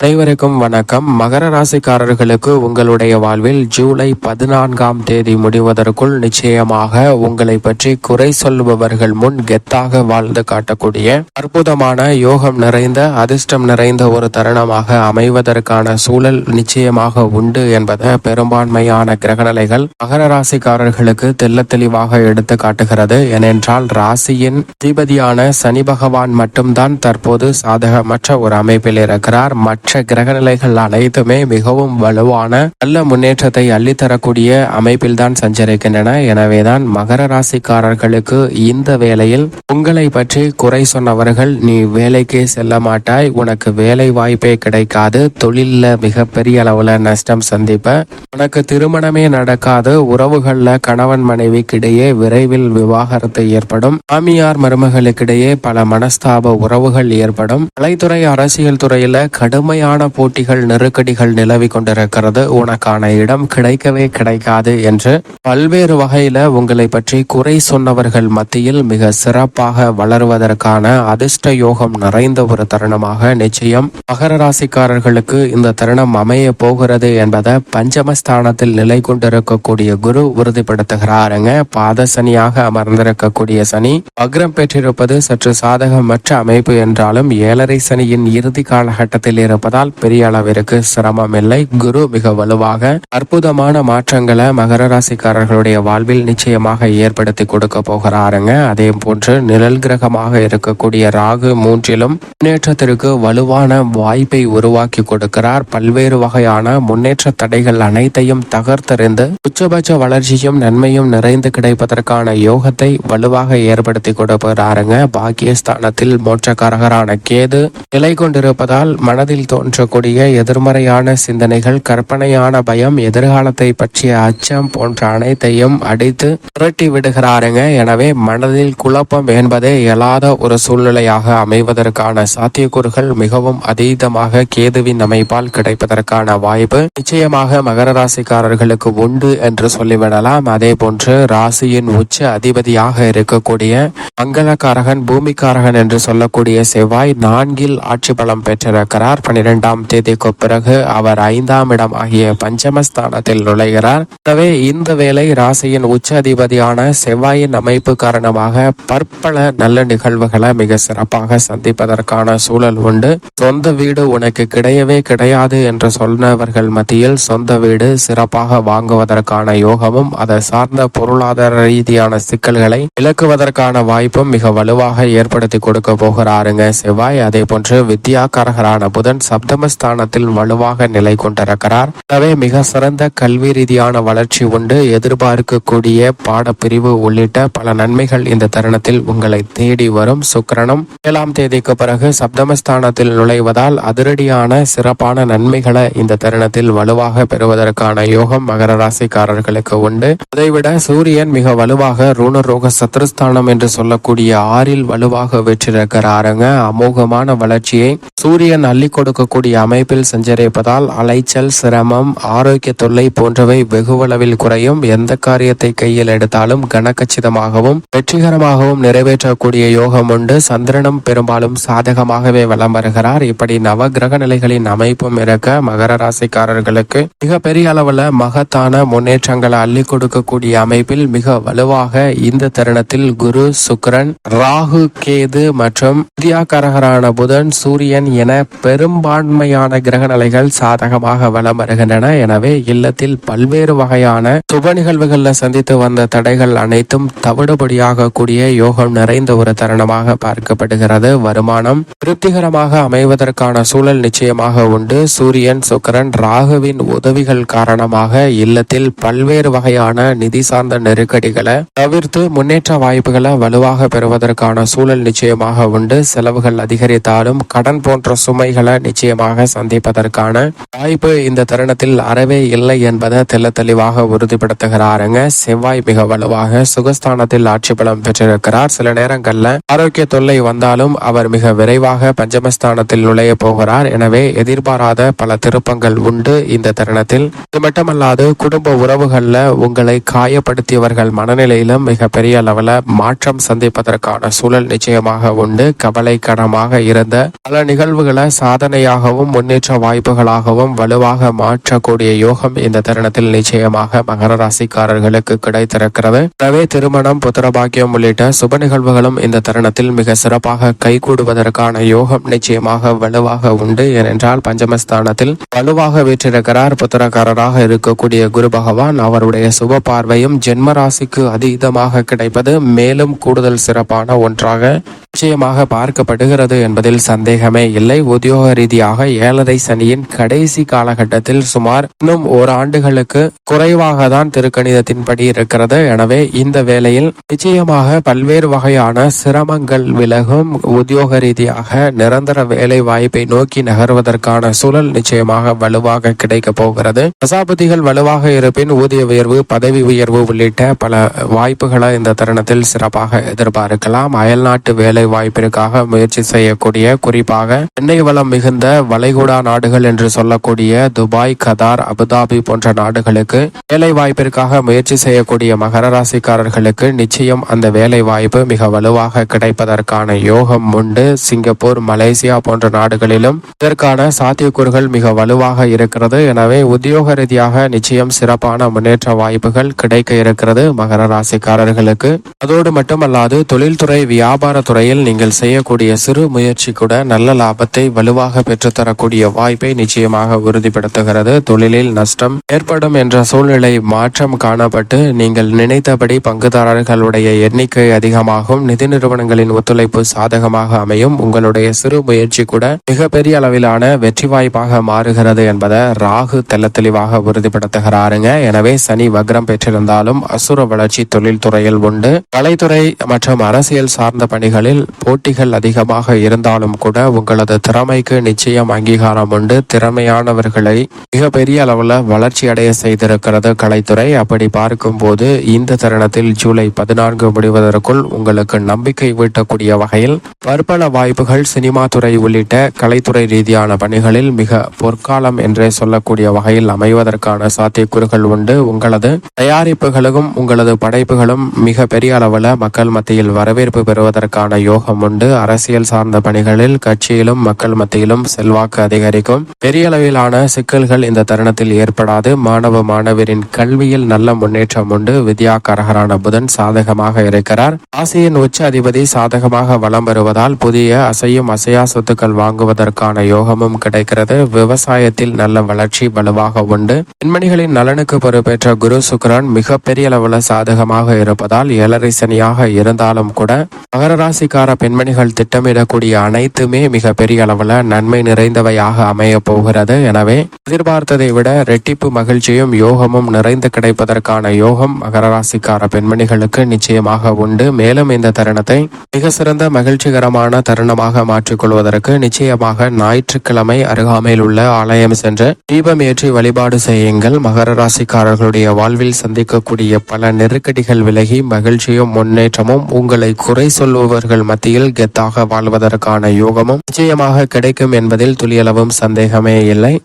அனைவருக்கும் வணக்கம். மகர ராசிக்காரர்களுக்கு உங்களுடைய வாழ்வில் ஜூலை பதினான்காம் தேதி முடிவதற்குள் நிச்சயமாக உங்களை பற்றி குறை சொல்பவர்கள் முன் கெத்தாக வாழ்ந்து காட்டக்கூடிய அற்புதமான யோகம் நிறைந்த அதிர்ஷ்டம் நிறைந்த ஒரு தருணமாக அமைவதற்கான சூழல் நிச்சயமாக உண்டு என்பதை பெரும்பான்மையான கிரகநிலைகள் மகர ராசிக்காரர்களுக்கு தெல்ல தெளிவாக எடுத்து காட்டுகிறது. ஏனென்றால் ராசியின் அதிபதியான சனி பகவான் மட்டும்தான் தற்போது சாதகமற்ற ஒரு அமைப்பில் இருக்கிறார். மற்ற கிரகநிலைகள் அனைத்துமே மிகவும் வலுவான நல்ல முன்னேற்றத்தை அள்ளித்தரக்கூடிய அமைப்பில் தான் சஞ்சரிக்கின்றன. எனவேதான் மகர ராசிக்காரர்களுக்கு இந்த வேளையில் உங்களை பற்றி குறை சொன்னவர்கள் நீ வேலைக்கே செல்ல மாட்டாய் உனக்கு வேலை வாய்ப்பே கிடைக்காது தொழில்ல மிகப்பெரிய அளவுல நஷ்டம் சந்திப்ப. உனக்கு திருமணமே நடக்காது உறவுகள்ல கணவன் மனைவிக்கிடையே விரைவில் விவாகரத்து ஏற்படும். மாமியார் மருமகளுக்கிடையே பல மனஸ்தாப உறவுகள் ஏற்படும். கலைத்துறை அரசியல் துறையில கடுமை கடுமையான போட்டிகள் நெருக்கடிகள் நிலவி கொண்டிருக்கிறது. உனக்கான இடம் கிடைக்கவே கிடைக்காது என்று பல்வேறு வகையில உங்களை பற்றி குறை சொன்னவர்கள் மத்தியில் மிக சிறப்பாக வளருவதற்கான அதிர்ஷ்ட யோகம் நிறைந்த ஒரு தருணமாக நிச்சயம் மகர ராசிக்காரர்களுக்கு இந்த தருணம் அமைய போகிறது என்பதை பஞ்சமஸ்தானத்தில் நிலை கொண்டிருக்கக்கூடிய குரு உறுதிப்படுத்துகிறாருங்க. பாத சனியாக அமர்ந்திருக்கக்கூடிய சனி வக்ரம் பெற்றிருப்பது சற்று சாதகமற்ற அமைப்பு என்றாலும் ஏழரை சனியின் இறுதி காலகட்டத்தில் இருப்பதால் பெரிய அளவிற்கு சிரமம் இல்லை குரு மிக வலுவாக அற்புதமான மாற்றங்களை மகர ராசிக்காரர்களுடைய வாழ்வில் நிச்சயமாக ஏற்படுத்தி கொடுக்க போகிறாருங்க. அதே போன்று நிழல் கிரகமாக இருக்கக்கூடிய ராகு மூன்றிலும் முன்னேற்றத்திற்கு வலுவான வாய்ப்பை உருவாக்கி கொடுக்கிறார். பல்வேறு வகையான முன்னேற்ற தடைகள் அனைத்தையும் தகர்த்தறிந்து உச்சபட்ச வளர்ச்சியும் நன்மையும் நிறைந்து கிடைப்பதற்கான யோகத்தை வலுவாக ஏற்படுத்தி கொடுப்பாருங்க பாக்கியஸ்தானத்தில் மோட்சக்காரகரான கேது நிலை கொண்டிருப்பதால் மனதில் தோன்றக்கூடிய எதிர்மறையான சிந்தனைகள் கற்பனையான பயம் எதிர்காலத்தை பற்றிய அச்சம் போன்ற அனைத்தையும் அடித்து புரட்டி விடுகிறாருங்க. எனவே மனதில் குழப்பம் என்பதே இயலாத ஒரு சூழ்நிலையாக அமைவதற்கான சாத்தியக்கூறுகள் மிகவும் அதீதமாக கேதுவின் அமைப்பால் கிடைப்பதற்கான வாய்ப்பு நிச்சயமாக மகர ராசிக்காரர்களுக்கு உண்டு என்று சொல்லிவிடலாம். அதே போன்று ராசியின் உச்ச அதிபதியாக இருக்கக்கூடிய மங்களக்காரகன் பூமிக்காரகன் என்று சொல்லக்கூடிய செவ்வாய் நான்கில் ஆட்சி பலம் பெற்றிருக்கிறார். பனிரெண்டாம் தேதிக்கு பிறகு அவர் ஐந்தாம் இடம் ஆகிய பஞ்சமஸ்தானத்தில் நுழைகிறார். எனவே இந்த வேளை ராசியின் உச்ச அதிபதியான செவ்வாயின் அமைப்பு காரணமாக பற்பல நல்ல நிகழ்வுகளை மிக சிறப்பாக சந்திப்பதற்கான சூழல் உண்டு. சொந்த வீடு உனக்கு கிடையவே கிடையாது என்று சொன்னவர்கள் மத்தியில் சொந்த வீடு சிறப்பாக வாங்குவதற்கான யோகமும் அதை சார்ந்த பொருளாதார ரீதியான சிக்கல்களை விளக்குவதற்கான வாய்ப்பும் மிக வலுவாக ஏற்படுத்தி கொடுக்க போகிறாருங்க. செவ்வாய் அதே போன்று வித்யாக்காரகரான புதன் சப்தமஸ்தானத்தில் வலுவாக நிலை கொண்டிருக்கிறார். எனவே மிக சிறந்த கல்வி ரீதியான வளர்ச்சி உண்டு. எதிர்பார்க்கக்கூடிய பாடப்பிரிவு உள்ளிட்ட பல நன்மைகள் இந்த தருணத்தில் உங்களை தேடி வரும் சுக்கரனும். ஏழாம் தேதிக்கு பிறகு சப்தமஸ்தானத்தில் நுழைவதால் அதிரடியான சிறப்பான நன்மைகளை இந்த தருணத்தில் வலுவாக பெறுவதற்கான யோகம் மகர ராசிக்காரர்களுக்கு உண்டு. அதைவிட சூரியன் மிக வலுவாக ரூணரோக சத்ருஸ்தானம் என்று சொல்ல சொல்லக்கூடிய ஆறில் வலுவாக வெற்றிருக்கிறாருங்க. அமோகமான வளர்ச்சியை சூரியன் அள்ளி கொடுக்கக்கூடிய அமைப்பில் சஞ்சரிப்பதால் அலைச்சல் சிரமம் ஆரோக்கிய தொல்லை போன்றவை வெகுவளவில் குறையும். எந்த காரியத்தை கையில் எடுத்தாலும் கனக்கச்சிதமாகவும் வெற்றிகரமாகவும் நிறைவேற்றக்கூடிய யோகம் உண்டு. சந்திரனும் பெரும்பாலும் சாதகமாகவே வலம் வருகிறார். இப்படி நவ கிரக நிலைகளின் அமைப்பும் இருக்க மகர ராசிக்காரர்களுக்கு மிக பெரிய அளவுல மகத்தான முன்னேற்றங்களை அள்ளி கொடுக்கக்கூடிய அமைப்பில் மிக வலுவாக இந்த தருணத்தில் குரு சுக்கரன் ராகு கேது மற்றும் வித்யாகாரகரான புதன் சூரியன் என பெரும்பான்மையான கிரக நிலைகள் சாதகமாக வலம் வருகின்றன. எனவே இல்லத்தில் பல்வேறு வகையான சுப நிகழ்வுகள்ல சந்தித்து வந்த தடைகள் அனைத்தும் தவிடுபடியாக கூடிய யோகம் நிறைந்த ஒரு தருணமாக பார்க்கப்படுகிறது. வருமானம் திருப்திகரமாக அமைவதற்கான சூழல் நிச்சயமாக உண்டு. சூரியன் சுக்கரன் ராகுவின் உதவிகள் காரணமாக இல்லத்தில் பல்வேறு வகையான நிதி சார்ந்த நெருக்கடிகளை தவிர்த்து முன்னேற்ற வாய்ப்புகளை வலுவாக பெறுவதற்கான சூழல் நிச்சயமாக உண்டு. செலவுகள் அதிகரித்தாலும் கடன் போன்ற சுமைகளை நிச்சயமாக சந்திப்பதற்கான வாய்ப்பு இந்த தருணத்தில் அறவே இல்லை என்பதை தெல்ல தெளிவாக உறுதிப்படுத்துகிறாருங்க. செவ்வாய் மிக வலுவாக சுகஸ்தானத்தில் ஆட்சி பலம் பெற்றிருக்கிறார். சில நேரங்கள்ல ஆரோக்கிய தொல்லை வந்தாலும் அவர் மிக விரைவாக பஞ்சமஸ்தானத்தில் நுழைய போகிறார். எனவே எதிர்பாராத பல திருப்பங்கள் உண்டு இந்த தருணத்தில். இது மட்டுமல்லாது குடும்ப உறவுகள்ல உங்களை காயப்படுத்தியவர்கள் மனநிலையிலும் மிக பெரிய மாற்றம் மாற்றம் சந்திப்பதற்கான சூழல் நிச்சயமாக உண்டு. கவலைக்கிடமாக இருந்த பல நிகழ்வுகளை சாதனையாகவும் முன்னேற்ற வாய்ப்புகளாகவும் வலுவாக மாற்றக்கூடிய யோகம் இந்த தருணத்தில் நிச்சயமாக மகர ராசிக்காரர்களுக்கு கிடைத்திருக்கிறது. எனவே திருமணம் புத்திரபாக்கியம் உள்ளிட்ட சுப நிகழ்வுகளும் இந்த தருணத்தில் மிக சிறப்பாக கைகூடுவதற்கான யோகம் நிச்சயமாக வலுவாக உண்டு. ஏனென்றால் பஞ்சமஸ்தானத்தில் வலுவாக வீற்றிருக்கிறார். புத்திரக்காரராக இருக்கக்கூடிய குரு பகவான் அவருடைய சுப பார்வையும் ஜென்ம ராசிக்கு அதீதமாக கிடைப்பது. மேலும் கூடுதல் சிறப்பான ஒன்றாக நிச்சயமாக பார்க்கப்படுகிறது என்பதில் சந்தேகமே இல்லை. உத்தியோக ரீதியாக ஏழரை சனியின் கடைசி காலகட்டத்தில் சுமார் இன்னும் ஒரு ஆண்டுகளுக்கு குறைவாக தான் திருக்கணிதத்தின்படி இருக்கிறது. எனவே இந்த வேளையில் நிச்சயமாக பல்வேறு வகையான சிரமங்கள் விலகும். உத்தியோக ரீதியாக நிரந்தர வேலை வாய்ப்பை நோக்கி நகர்வதற்கான சூழல் நிச்சயமாக வலுவாக கிடைக்க போகிறது. தசாபதிகள் வலுவாக இருப்பின் ஊதிய உயர்வு பதவி உயர்வு உள்ளிட்ட பல வாய்ப்புகளை இந்த தருணத்தில் சிறப்பாக எதிர்பார்க்கலாம். அயல்நாட்டு வேலை வாய்ப்பிற்காக முயற்சி செய்யக்கூடிய குறிப்பாக எண்ணெய் வளம் மிகுந்த வளைகுடா நாடுகள் என்று சொல்லக்கூடிய துபாய் கதார் அபுதாபி போன்ற நாடுகளுக்கு வேலை வாய்ப்பிற்காக முயற்சி செய்யக்கூடிய மகர ராசிக்காரர்களுக்கு நிச்சயம் அந்த வேலை வாய்ப்பு மிக வலுவாக கிடைப்பதற்கான யோகம் உண்டு. சிங்கப்பூர் மலேசியா போன்ற நாடுகளிலும் இதற்கான சாத்தியக்கூறுகள் மிக வலுவாக இருக்கிறது. எனவே உத்தியோக ரீதியாக நிச்சயம் சிறப்பான முன்னேற்ற வாய்ப்புகள் கிடைக்க இருக்கிறது மகர ராசிக்காரர்களுக்கு. அதோடு மட்டுமல்லாது தொழில்துறை வியாபார துறையில் நீங்கள் செய்யக்கூடிய சிறு முயற்சி கூட நல்ல லாபத்தை வலுவாக பெற்றுத்தரக்கூடிய வாய்ப்பை நிச்சயமாக உறுதிப்படுத்துகிறது. தொழிலில் நஷ்டம் ஏற்படும் என்ற சூழ்நிலை மாற்றம் காணப்பட்டு நீங்கள் நினைத்தபடி பங்குதாரர்களுடைய எண்ணிக்கை அதிகமாகும். நிதி நிறுவனங்களின் ஒத்துழைப்பு சாதகமாக அமையும். உங்களுடைய சிறு முயற்சி கூட மிகப்பெரிய அளவிலான வெற்றி வாய்ப்பாக மாறுகிறது என்பதை ராகு தெல்ல தெளிவாக உறுதிப்படுத்துகிறாருங்க. எனவே சனி வக்ரம் பெற்றிருந்தாலும் அசுர வளர்ச்சி தொழில்துறையில் உண்டு. கலைத்துறை மற்றும் அரசியல் சார்ந்த பணிகளில் போட்டிகள் அதிகமாக இருந்தாலும் கூட உங்களது திறமைக்கு நிச்சயம் அங்கீகாரம் உண்டு. திறமையானவர்களை மிகப்பெரிய அளவில் வளர்ச்சி அடைய செய்திருக்கிறது கலைத்துறை. அப்படி பார்க்கும்போது இந்த தருணத்தில் ஜூலை பதினான்கு முடிவதற்குள் உங்களுக்கு நம்பிக்கை வீட்டக்கூடிய வகையில் பற்பல வாய்ப்புகள் சினிமா துறை உள்ளிட்ட கலைத்துறை ரீதியான பணிகளில் மிக பொற்காலம் என்றே சொல்லக்கூடிய வகையில் அமைவதற்கான சாத்தியக்கூறுகள் உண்டு. உங்களது தயாரிப்புகளுக்கும் உங்களது படைப்புகளும் மிக பெரிய அளவில் மக்கள் மத்தியில் வரவேற்பு பெறுவதற்கான யோகம் உண்டு. அரசியல் சார்ந்த பணிகளில் கட்சியிலும் மக்கள் மத்தியிலும் செல்வாக்கு அதிகரிக்கும். பெரிய அளவிலான சிக்கல்கள் இந்த தருணத்தில் ஏற்படாது. மாணவ மாணவரின் கல்வியில் நல்ல முன்னேற்றம் உண்டு. வித்யா கரகரான புதன் சாதகமாக இருக்கிறார். ஆசியின் உச்ச அதிபதி சாதகமாக வலம் வருவதால் புதிய அசையும் அசையா சொத்துக்கள் வாங்குவதற்கான யோகமும் கிடைக்கிறது. விவசாயத்தில் நல்ல வளர்ச்சி வலுவாக உண்டு. பெண்மணிகளின் நலனுக்கு பொறுப்பேற்ற குரு சுக்ரன் மிகப்பெரிய அளவில் சாதகமாக இருப்பதால் ஏழரை சனியாக இருந்தாலும் கூட மகர ராசிக்கார பெண்மணிகள் திட்டமிடக்கூடிய அனைத்துமே மிக பெரிய அளவில் நன்மை நிறைந்தவையாக அமைய போகிறது. எனவே எதிர்பார்த்ததை விட ரெட்டிப்பு மகிழ்ச்சியும் யோகமும் நிறைந்து கிடைப்பதற்கான யோகம் மகர ராசிக்கார பெண்மணிகளுக்கு நிச்சயமாக உண்டு. மேலும் இந்த தருணத்தை மிக சிறந்த மகிழ்ச்சிகரமான தருணமாக மாற்றிக்கொள்வதற்கு நிச்சயமாக ஞாயிற்றுக்கிழமை அருகாமையில் உள்ள ஆலயம் சென்று தீபம் ஏற்றி வழிபாடு செய்யுங்கள். மகர ராசிக்காரர்களுடைய வாழ்வில் சந்திக்கக்கூடிய பல நெருக்கடிகள் விலகி மகிழ்ச்சியும் முன்னேற்றமும் உங்களை குறை சொல்லுபவர்கள் மத்தியில் கெத்தாக வாழ்வதற்கான யோகமும் நிச்சயமாக கிடைக்கும் என்பதில் துளியளவும் சந்தேகமே இல்லை.